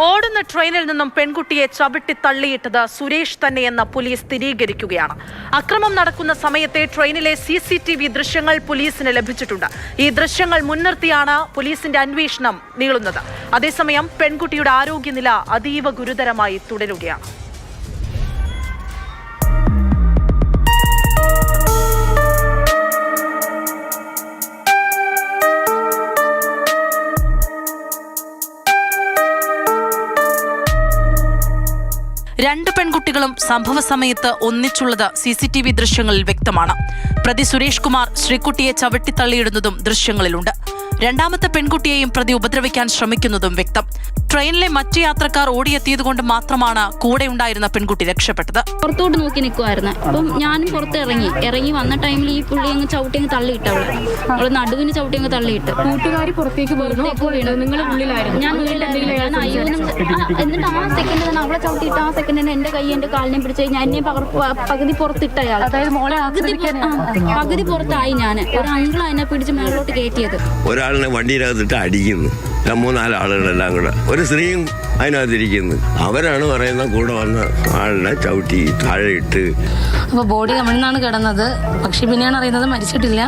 ഓടുന്ന ട്രെയിനിൽ നിന്നും പെൺകുട്ടിയെ ചവിട്ടി തള്ളിയിട്ടത് സുരേഷ് തന്നെയെന്ന് പോലീസ് സ്ഥിരീകരിക്കുകയാണ്. അക്രമം നടക്കുന്ന സമയത്തെ ട്രെയിനിലെ സി സി ടി വി ദൃശ്യങ്ങൾ പോലീസിന് ലഭിച്ചിട്ടുണ്ട്. ഈ ദൃശ്യങ്ങൾ മുൻനിർത്തിയാണ് പോലീസിന്റെ അന്വേഷണം നീളുന്നത്. അതേസമയം പെൺകുട്ടിയുടെ ആരോഗ്യനില അതീവ ഗുരുതരമായി തുടരുകയാണ്. രണ്ട് പെൺകുട്ടികളും സംഭവ സമയത്ത് ഒന്നിച്ചുള്ളത് സി സി ടി വി ദൃശ്യങ്ങളിൽ വ്യക്തമാണ്. പ്രതി സുരേഷ് കുമാർ ശ്രീകുട്ടിയെ ചവിട്ടിത്തള്ളിയിടുന്നതും ദൃശ്യങ്ങളിലുണ്ട്. രണ്ടാമത്തെ പെൺകുട്ടിയെയും പ്രതി ഉപദ്രവിക്കാൻ ശ്രമിക്കുന്നതും വ്യക്തം. ട്രെയിനിലെ മറ്റ് യാത്രക്കാർ ഓടിയെത്തിയതുകൊണ്ട് മാത്രമാണ് കൂടെ ഉണ്ടായിരുന്ന പെൺകുട്ടി രക്ഷപ്പെട്ടത്. പുറത്തോട്ട് നോക്കി നിൽക്കുമായിരുന്നു അപ്പം ഞാനും പുറത്ത് ഇറങ്ങി. ഇറങ്ങി വന്ന ടൈമിൽ ഈ പുള്ളി അങ്ങ് ചവിട്ടി അങ്ങ് തള്ളിയിട്ട് അവൾ അവൾ നടുവിന് ചവിട്ടി അങ്ങ് തള്ളിയിട്ട്. കൂട്ടുകാരി പുറത്തേക്ക് ഞാൻ എന്നിട്ട് ആ സെക്കൻഡ് തന്നെ അവളെ ചവിട്ടിയിട്ട് ആ സെക്കൻഡ് തന്നെ എന്റെ കൈ എന്റെ കാലിനെ പിടിച്ച് ഞാൻ എന്നെ പകുതി പുറത്തിട്ട അയാൾ. അതായത് മോളെ പകുതി പുറത്തായി ഞാൻ ഒരു അങ്കിളാ എന്നെ പിടിച്ച് മേളിലോട്ട് കയറ്റിയത്. ഒരാളിനെ വണ്ടിയിനകത്തിട്ട് അടിക്കുന്നു. മൂന്നാൽ ആളുകളെല്ലാം കൂടെ. ഒരു സ്ത്രീയും അതിനകത്തിരിക്കുന്നു. അവരാണ് പറയുന്ന കൂടെ വന്ന ആളിനെ ചവിട്ടി താഴെ ഇട്ട് അപ്പോൾ ബോഡി കമിഴ്ന്നാണ് കിടന്നത്. പക്ഷെ പിന്നെയാണ് അറിയുന്നത് മരിച്ചിട്ടില്ല.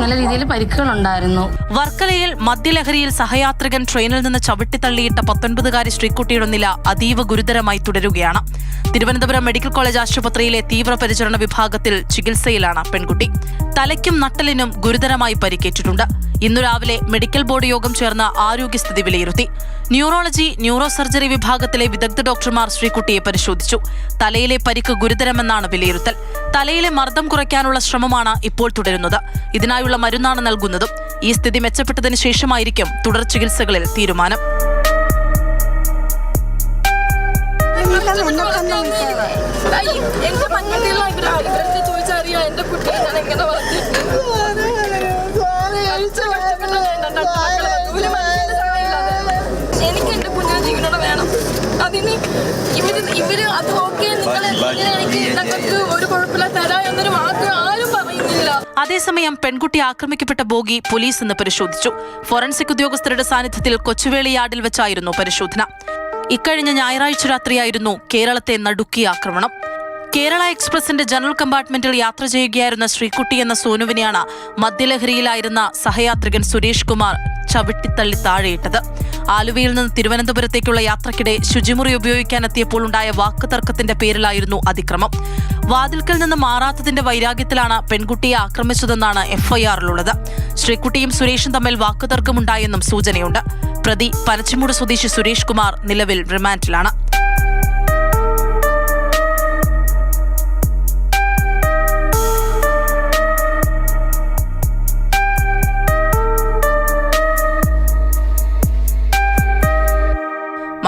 നല്ല രീതിയിൽ പരിക്കുകളുണ്ടായിരുന്നു. വർക്കലയിൽ മദ്യലഹരിയിൽ സഹയാത്രികൻ ട്രെയിനിൽ നിന്ന് ചവിട്ടിത്തള്ളിയിട്ട പത്തൊൻപതുകാരി ശ്രീക്കുട്ടിയുടെ നില അതീവ ഗുരുതരമായി തുടരുകയാണ്. തിരുവനന്തപുരം മെഡിക്കൽ കോളേജ് ആശുപത്രിയിലെ തീവ്രപരിചരണ വിഭാഗത്തിൽ ചികിത്സയിലാണ് പെൺകുട്ടി. തലയ്ക്കും നട്ടലിനും ഗുരുതരമായി പരിക്കേറ്റിട്ടുണ്ട്. ഇന്നു രാവിലെ മെഡിക്കൽ ബോർഡ് യോഗം ചേർന്ന് ആരോഗ്യസ്ഥിതി വിലയിരുത്തി. ന്യൂറോളജി ന്യൂറോ സർജറി വിഭാഗത്തിലെ വിദഗ്ധ ഡോക്ടർമാർ ശ്രീകുട്ടിയെ പരിശോധിച്ചു. തലയിലെ പരിക്ക് ഗുരുതരമെന്നാണ് വിലയിരുത്തൽ. തലയിലെ മർദ്ദം കുറയ്ക്കാനുള്ള ശ്രമമാണ് ഇപ്പോൾ തുടരുന്നത്. ഇതിനായുള്ള മരുന്നാണ് നൽകുന്നതും. ഈ സ്ഥിതി മെച്ചപ്പെട്ടതിന് ശേഷമായിരിക്കും തുടർ ചികിത്സകളിൽ തീരുമാനം. എന്റെ ചോദിച്ചറിയാം എന്റെ കുട്ടിയെ ഞാൻ എങ്ങനെ വളർത്തിയിട്ട് ഒരു മനുഷ്യന്റെ സമയമില്ലാതെ. എനിക്ക് എന്റെ കുഞ്ഞിനെ ജീവനോടെ വേണം. അതിന് ഇവർ ഇവർ അത് ഓക്കെ നിങ്ങൾ എനിക്ക് ഞങ്ങൾക്ക് ഒരു കുഴപ്പമില്ല തരാ എന്നൊരു വാക്ക് ആരും പറയുന്നില്ല. അതേസമയം പെൺകുട്ടി ആക്രമിക്കപ്പെട്ട ബോഗി പോലീസ് ഇന്ന് പരിശോധിച്ചു. ഫോറൻസിക് ഉദ്യോഗസ്ഥരുടെ സാന്നിധ്യത്തിൽ കൊച്ചുവേളി യാർഡിൽ വെച്ചായിരുന്നു പരിശോധന. ഇക്കഴിഞ്ഞ ഞായറാഴ്ച രാത്രിയായിരുന്നു കേരളത്തെ നടുക്കിയ ആക്രമണം. കേരള എക്സ്പ്രസിന്റെ ജനറൽ കമ്പാർട്ട്മെന്റിൽ യാത്ര ചെയ്യുകയായിരുന്ന ശ്രീകുട്ടി എന്ന സോനുവിനെയാണ് മദ്യലഹരിയിലായിരുന്ന സഹയാത്രികൻ സുരേഷ് കുമാർ ചവിട്ടിത്തള്ളി താഴെയിട്ടത്. ആലുവയിൽ നിന്ന് തിരുവനന്തപുരത്തേക്കുള്ള യാത്രക്കിടെ ശുചിമുറി ഉപയോഗിക്കാനെത്തിയപ്പോൾ ഉണ്ടായ വാക്കുതർക്കത്തിന്റെ പേരിലായിരുന്നു അതിക്രമം. വാതിൽക്കൽ നിന്ന് മാറാത്തതിന്റെ വൈരാഗ്യത്തിലാണ് പെൺകുട്ടിയെ ആക്രമിച്ചതെന്നാണ് എഫ്ഐആറിലുള്ളത്. ശ്രീകുട്ടിയും സുരേഷും തമ്മിൽ വാക്കുതർക്കമുണ്ടായെന്നും സൂചനയുണ്ട്. പ്രതി പനച്ചിമൂട് സ്വദേശി സുരേഷ് കുമാർ നിലവിൽ റിമാൻഡിലാണ്.